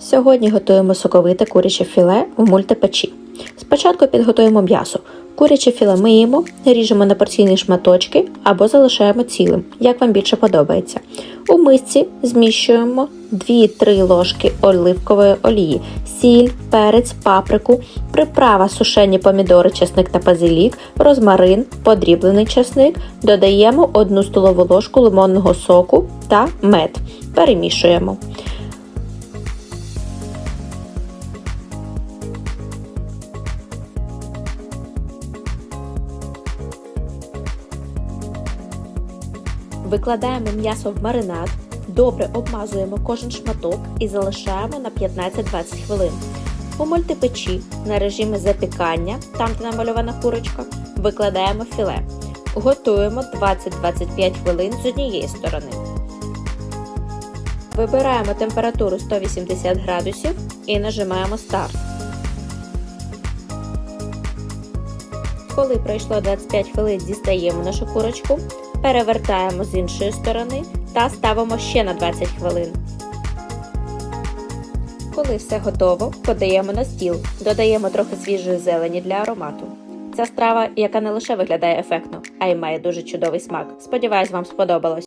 Сьогодні готуємо соковите куряче філе в мультипечі. Спочатку підготуємо м'ясо. Куряче філе миємо, ріжемо на порційні шматочки або залишаємо цілим, як вам більше подобається. У мисці зміщуємо 2-3 ложки оливкової олії, сіль, перець, паприку, приправа сушені помідори, чесник та базилік, розмарин, подріблений чесник, додаємо 1 столову ложку лимонного соку та мед. Перемішуємо. Викладаємо м'ясо в маринад, добре обмазуємо кожен шматок і залишаємо на 15-20 хвилин. У мультипечі на режимі запікання, там де намальована курочка, викладаємо філе. Готуємо 20-25 хвилин з однієї сторони. Вибираємо температуру 180 градусів і нажимаємо старт. Коли пройшло 25 хвилин, дістаємо нашу курочку, перевертаємо з іншої сторони та ставимо ще на 20 хвилин. Коли все готово, подаємо на стіл, додаємо трохи свіжої зелені для аромату. Ця страва, яка не лише виглядає ефектно, а й має дуже чудовий смак. Сподіваюсь, вам сподобалось.